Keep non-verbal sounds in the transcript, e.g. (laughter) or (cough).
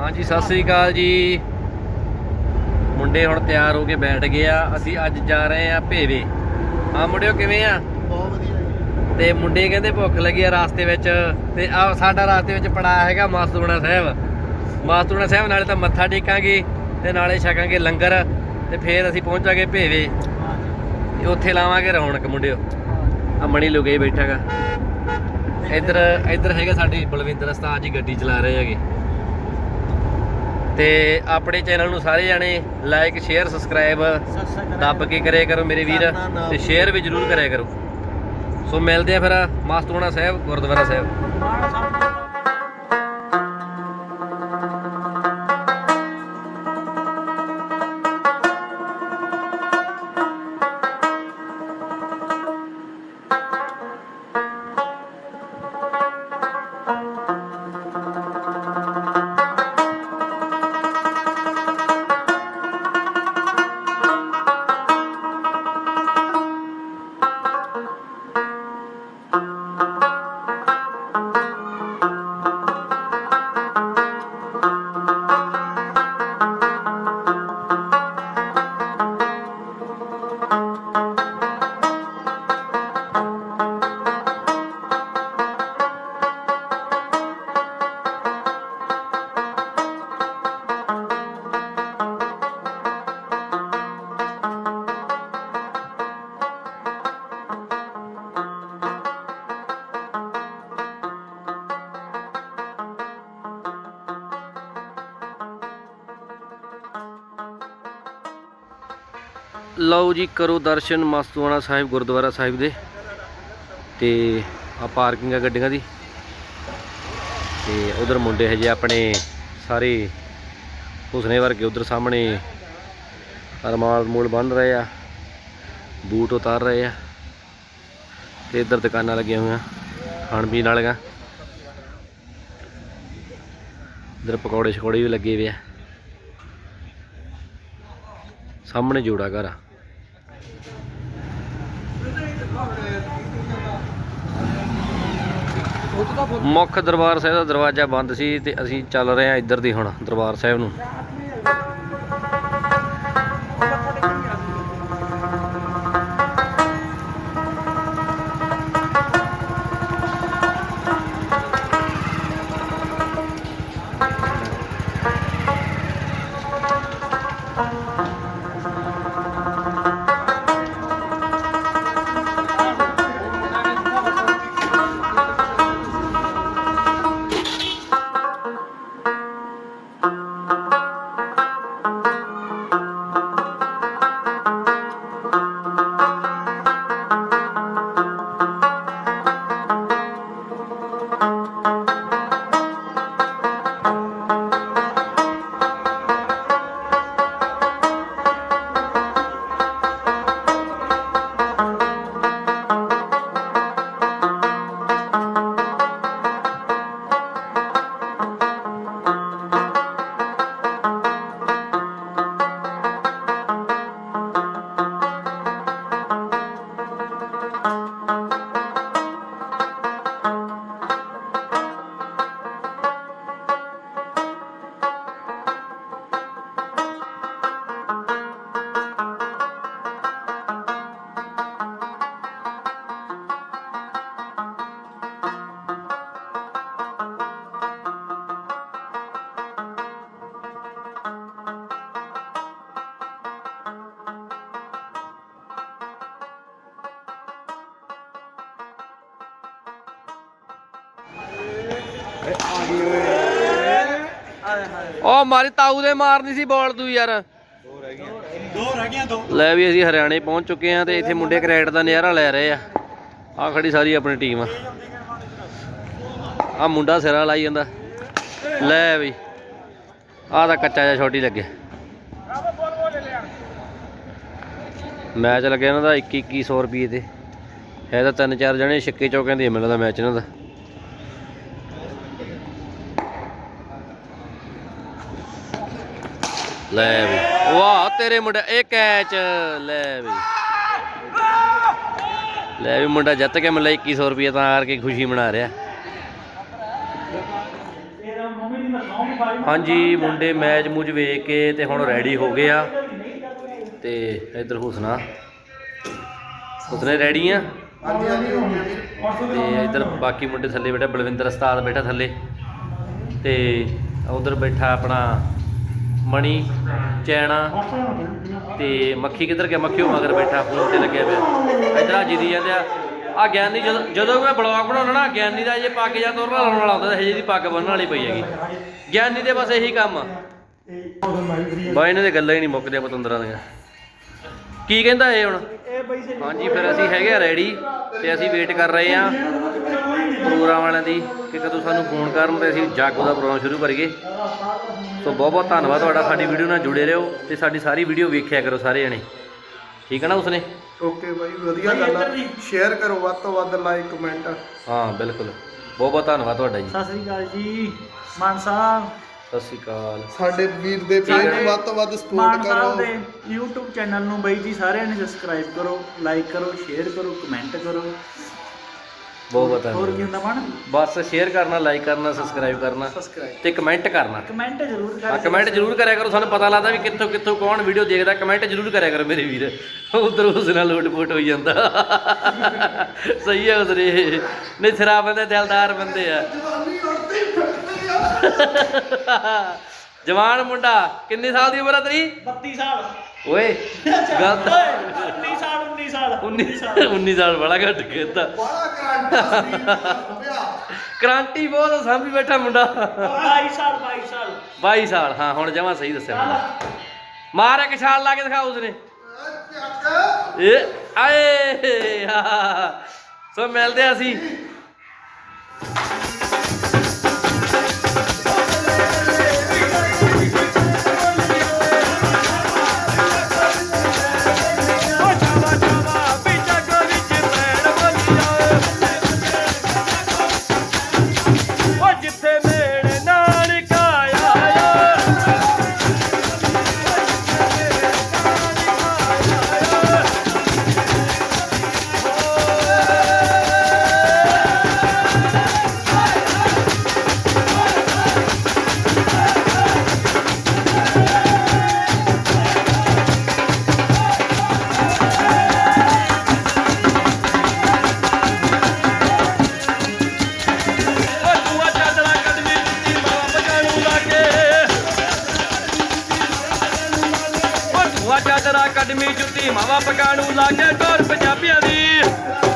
ਹਾਂਜੀ ਸਤਿ ਸ੍ਰੀ ਅਕਾਲ ਜੀ। ਮੁੰਡੇ ਹੁਣ ਤਿਆਰ ਹੋ ਕੇ ਬੈਠ ਗਏ ਆ। ਅਸੀਂ ਅੱਜ ਜਾ ਰਹੇ ਆ ਭੇਵੇ। ਹਾਂ ਮੁੰਡਿਓ ਕਿਵੇਂ ਆ? ਬਹੁਤ ਵਧੀਆ ਤੇ ਮੁੰਡੇ ਕਹਿੰਦੇ ਭੁੱਖ ਲੱਗੀ ਆ ਰਾਸਤੇ ਵਿੱਚ। ਤੇ ਆ ਸਾਡਾ ਰਾਸਤੇ ਵਿੱਚ ਪੜਾ ਹੈਗਾ ਮਾਸਤੂਣਾ ਸਾਹਿਬ। ਮਾਸਤੂਣਾ ਸਾਹਿਬ ਨਾਲੇ ਤਾਂ ਮੱਥਾ ਟੇਕਾਂਗੇ ਤੇ ਨਾਲੇ ਛਕਾਂਗੇ ਲੰਗਰ। ਤੇ ਫੇਰ ਅਸੀਂ ਪਹੁੰਚਾਂਗੇ ਭੇਵੇ। ਤੇ ਉੱਥੇ ਲਾਵਾਂਗੇ ਰੌਣਕ ਮੁੰਡਿਓ। ਆ ਮਣੀ ਲੁਗੇ ਬੈਠਾਗਾ ਇੱਧਰ ਇੱਧਰ ਹੈਗਾ ਸਾਡੇ ਬਲਵਿੰਦਰ ਉਸਤਾਦ ਜੀ ਗੱਡੀ ਚਲਾ ਰਹੇ ਹੈਗੇ। ਤੇ ਆਪਣੇ ਚੈਨਲ ਨੂੰ ਸਾਰੇ ਜਾਣੇ ਲਾਈਕ ਸ਼ੇਅਰ ਸਬਸਕ੍ਰਾਈਬ ਦੱਬ ਕੇ ਕਰਿਆ ਕਰੋ ਮੇਰੇ ਵੀਰ ਤੇ ਸ਼ੇਅਰ ਵੀ ਜਰੂਰ ਕਰਿਆ ਕਰੋ। ਸੋ ਮਿਲਦੇ ਆ ਫਿਰ ਮਾਸਤੂਣਾ ਸਾਹਿਬ ਗੁਰਦੁਆਰਾ ਸਾਹਿਬ ਲਓ ਜੀ, ਕਰੋ ਦਰਸ਼ਨ ਮਸਤੂਆਣਾ ਸਾਹਿਬ, ਗੁਰਦੁਆਰਾ ਸਾਹਿਬ ਦੇ। ਤੇ ਆ ਪਾਰਕਿੰਗ ਆ ਗੱਡੀਆਂ ਦੀ। ਤੇ ਉਧਰ ਮੁੰਡੇ ਹਜੇ ਆਪਣੇ ਸਾਰੇ ਹੁਸਨੇ ਵਰਗੇ ਉਧਰ ਸਾਹਮਣੇ ਰਮਾਲ ਮੂਲ ਬੰਨ ਰਹੇ ਆ, ਬੂਟ ਉਤਾਰ ਰਹੇ ਆ। ਤੇ ਇੱਧਰ ਦੁਕਾਨਾਂ ਲੱਗੀਆਂ ਹੋਈਆਂ, ਖਾਣ ਪੀਣ ਵਾਲੀਆਂ। ਇੱਧਰ ਪਕੌੜੇ ਛਕੌੜੇ ਵੀ ਲੱਗੇ ਹੋਏ ਆ। ਸਾਹਮਣੇ ਜੋੜਾ ਘਰ ਆ। ਮੁੱਖ ਦਰਬਾਰ ਸਾਹਿਬ ਦਾ ਦਰਵਾਜ਼ਾ ਬੰਦ ਸੀ ਤੇ ਅਸੀਂ ਚੱਲ ਰਹੇ ਹਾਂ ਇੱਧਰ ਦੀ ਹੁਣ ਦਰਬਾਰ ਸਾਹਿਬ ਨੂੰ। ਉਹ ਮਾਰੀ ਤਾਊ ਦੇ ਮਾਰਨੀ ਸੀ ਬਾਲ ਤੂੰ ਯਾਰ। ਦੋ ਰਹਿ ਗਈਆਂ ਦੋ ਲੈ ਵੀ ਅਸੀਂ ਹਰਿਆਣੇ ਪਹੁੰਚ ਚੁੱਕੇ ਆ ਤੇ ਇੱਥੇ ਮੁੰਡੇ ਕ੍ਰਿਕਟ ਦਾ ਨਜ਼ਾਰਾ ਲੈ ਰਹੇ ਆ। ਆ ਖੜੀ ਸਾਰੀ ਆਪਣੀ ਟੀਮ ਆ। ਆ ਮੁੰਡਾ ਸਿਰਾ ਲਾਈ ਜਾਂਦਾ। ਲੈ ਵੀ। ਆ ਤਾਂ ਕੱਚਾ ਜਿਹਾ ਛੋਟੀ ਲੱਗੇ। ਮੈਚ ਲੱਗਿਆ ਇਹਨਾਂ ਦਾ 21 2100 ਰੁਪਏ ਤੇ ਹੈ ਤਾਂ ਤਿੰਨ ਚਾਰ ਜਣੇ ਛੱਕੇ ਚੌਕਿਆਂ ਦੇ ਮਿਲਦਾ ਮੈਚ ਇਹਨਾਂ ਦਾ। ਲੈ ਵੀ। ਵਾਹ, ਤੇਰੇ ਮੁੰਡਾ, ਇਹ ਕੈਚ, ਲੈ ਵੀ। ਲੈ ਵੀ, ਮੁੰਡਾ ਜਿੱਤ ਕੇ ਮਿਲਿਆ 2100 ਰੁਪਏ ਤਾਂ ਹਾਰ ਕੇ ਖੁਸ਼ੀ ਮਨਾ ਰਿਹਾ। ਹਾਂਜੀ, ਮੁੰਡੇ ਮੈਚ ਮੂਜ ਵੇਖ ਕੇ ਤੇ ਹੁਣ ਰੈਡੀ ਹੋ ਗਏ ਆ। ਤੇ ਇੱਧਰ ਹੁਸਨਾ ਹੁਸਨੇ ਰੈਡੀ ਆ? ਤੇ ਇੱਧਰ ਬਾਕੀ ਮੁੰਡੇ ਥੱਲੇ ਬੈਠਾ, ਬਲਵਿੰਦਰ ਉਸਤਾਦ ਬੈਠਾ ਥੱਲੇ। ਤੇ ਉਧਰ ਬੈਠਾ ਆਪਣਾ ਮਣੀ, ਚੈਣਾ ਤੇ ਮੱਖੀ ਕਿੱਧਰ ਗਿਆ? ਮੱਖੀ ਉਹ ਮਗਰ ਬੈਠਾ, ਫੋਨ ਤੇ ਲੱਗਿਆ ਪਿਆ। ਇੱਧਰ ਆ ਜਿੱਦੀ ਜਾਂਦੇ ਆ। ਆ ਗਿਆਨੀ ਜਦੋਂ ਜਦੋਂ ਮੈਂ ਬਲੌਗ ਬਣਾਉਣਾ ਨਾ, ਗਿਆਨੀ ਦਾ ਜੇ ਪੱਗ ਜਾਂ ਤੋਰਨਾ ਲਾਉਣ ਵਾਲਾ ਹੁੰਦਾ ਹਜੇ ਦੀ ਪੱਗ ਬੰਨਣ ਵਾਲੀ ਪਈ ਹੈਗੀ। ਗਿਆਨੀ ਦੇ ਬਸ ਇਹੀ ਕੰਮ ਆ। ਬਾਈ ਇਹਨਾਂ ਦੇ ਗੱਲਾਂ ਹੀ ਨਹੀਂ ਮੁੱਕਦੀਆਂ ਪਤੰਦਰਾਂ ਦੀਆਂ। ਕੀ ਕਹਿੰਦਾ ਇਹ ਹੁਣ? ਹਾਂਜੀ, ਫਿਰ ਅਸੀਂ ਹੈਗੇ ਆ ਰੈਡੀ ਤੇ ਅਸੀਂ ਵੇਟ ਕਰ ਰਹੇ ਆ ਪ੍ਰੋਗਰਾਮ ਵਾਲਿਆਂ ਦੀ। ਕਿ ਕਦੋਂ ਸਾਨੂੰ ਫੋਨ ਕਰਨ ਤੇ ਅਸੀਂ ਜਾਗੋ ਦਾ ਪ੍ਰੋਗਰਾਮ ਸ਼ੁਰੂ ਕਰੀਏ। ਸੋ ਬਹੁਤ ਬਹੁਤ ਧੰਨਵਾਦ ਤੁਹਾਡਾ ਸਾਡੀ ਵੀਡੀਓ ਨਾਲ ਜੁੜੇ ਰਹੋ ਤੇ ਸਾਡੀ ਸਾਰੀ ਵੀਡੀਓ ਵੇਖਿਆ ਕਰੋ ਸਾਰੇ ਜਣੇ। ਠੀਕ ਹੈ ਨਾ ਉਸਨੇ? ਓਕੇ ਬਾਈ ਵਧੀਆ ਗੱਲ ਆ। ਸ਼ੇਅਰ ਕਰੋ ਵੱਧ ਤੋਂ ਵੱਧ ਲਾਈਕ ਕਮੈਂਟ ਹਾਂ ਬਿਲਕੁਲ। ਬਹੁਤ ਬਹੁਤ ਧੰਨਵਾਦ ਤੁਹਾਡਾ ਜੀ। ਸਤਿ ਸ੍ਰੀ ਅਕਾਲ ਜੀ। ਮਾਨ ਸਾਹਿਬ। ਸਤਿ ਸ਼੍ਰੀ ਅਕਾਲ। ਸਾਡੇ ਵੀਰ ਦੇ ਪੇਜ ਨੂੰ ਵੱਧ ਤੋਂ ਵੱਧ ਸਪੋਰਟ ਮਾਨ ਕਰੋ। ਸਾਹਿਬ ਦੇ YouTube ਚੈਨਲ ਨੂੰ ਬਈ ਜੀ ਸਾਰਿਆਂ ਨੇ ਸਬਸਕ੍ਰਾਈਬ ਕਰੋ ਲਾਈਕ ਕਰੋ ਸ਼ੇਅਰ ਕਰੋ ਕਮੈਂਟ ਕਰੋ। ਬਹੁਤ ਬਹੁਤ ਹੋਰ ਕੀ ਧੰਨਵਾਦ ਹੁੰਦਾ ਮਾਨ? ਬਸ ਸ਼ੇਅਰ ਕਰਨਾ ਲਾਈਕ ਕਰਨਾ ਸਬਸਕ੍ਰਾਈਬ ਕਰਨਾ ਸਬਸਕ੍ਰਾਈਬ ਤੇ ਕਮੈਂਟ ਕਰਨਾ। ਕਮੈਂਟ ਜ਼ਰੂਰ ਹਾਂ ਕਰ ਕਮੈਂਟ ਜ਼ਰੂਰ ਕਰਿਆ ਕਰੋ ਸਾਨੂੰ ਪਤਾ ਲੱਗਦਾ ਵੀ ਕਿੱਥੋਂ ਕਿੱਥੋਂ ਕੌਣ ਵੀਡੀਓ ਦੇਖਦਾ ਕਮੈਂਟ ਜ਼ਰੂਰ ਕਰਿਆ ਕਰੋ ਮੇਰੇ ਵੀਰ। ਉਧਰ ਉਸ ਨਾਲ ਲੋਟ ਪੋਟ ਹੋਈ ਜਾਂਦਾ। ਸਹੀ ਹੈ ਉਧਰੇ ਨਹੀਂ ਸਿਰਾ ਬੰਦੇ ਦਿਲਦਾਰ ਬੰਦੇ ਆ। (laughs) ਜਵਾਨ ਮੁੰਡਾ ਕਿੰਨੇ ਸਾਲ ਦੀ ਉਮਰ ਆ ਤੇਰੀ? 32 ਸਾਲ। ਓਏ ਗਲਤ 19 ਸਾਲ 19 ਸਾਲ। 19 19 ਸਾਲ ਬੜਾ ਘੱਟ ਕੀਤਾ ਬੜਾ ਕਰਾਂਟਾ ਕ੍ਰਾਂਤੀ ਬਹੁਤ ਸਾਂਭੀ ਬੈਠਾ ਮੁੰਡਾ। 22 ਸਾਲ 22 ਸਾਲ। 22 ਸਾਲ ਹਾਂ ਹੁਣ ਜਮਾ ਸਹੀ ਦੱਸਿਆ ਮੁੰਡਾ ਮਾਰ ਇੱਕ ਛਾਲ ਲਾ ਕੇ ਦਿਖਾ ਉਸਨੇ। ਇਹ ਆਏ ਹਾ। ਸੋ ਮਿਲਦੇ ਆ ਅਸੀਂ। ਮਾਵਾ ਪਕਾਣੂ ਲਾਗੇ ਟੋਰ ਪੰਜਾਬੀਆਂ ਦੀ।